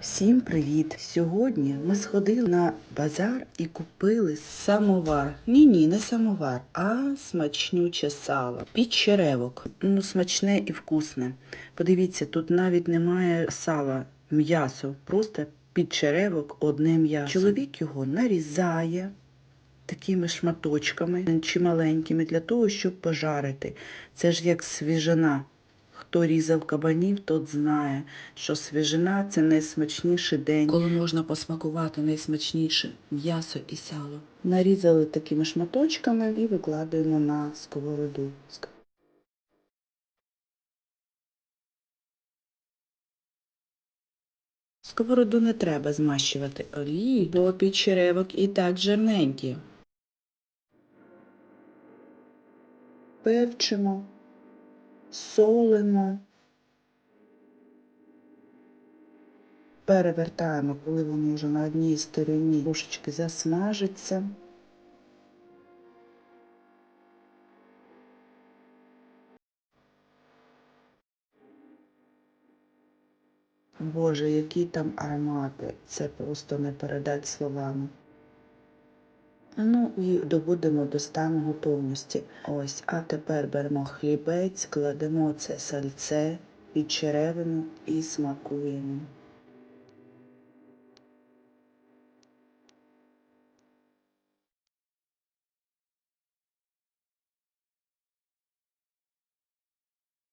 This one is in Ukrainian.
Всім привіт! Сьогодні ми сходили на базар і купили самовар. Ні, ні, не самовар, а смачнюче сало. Під черевок. Ну, смачне і вкусне. Подивіться, тут навіть немає сала, м'ясо, просто під черевок одне м'ясо. Чоловік його нарізає такими шматочками чи маленькими для того, щоб пожарити. Це ж як свіжина. Хто різав кабанів, тот знає, що свіжина це найсмачніший день, коли можна посмакувати найсмачніше м'ясо і сало. Нарізали такими шматочками і викладаємо на сковороду. Сковороду не треба змащувати олією, бо під черевок і так жирненькі. Перчимо, солимо. Перевертаємо, коли вони вже на одній стороні трошечки засмажаться. Боже, які там аромати, це просто не передать словами. Ну і добудемо до стану готовності. Ось, а тепер беремо хлібець, кладемо це сальце під черевину і смакуємо.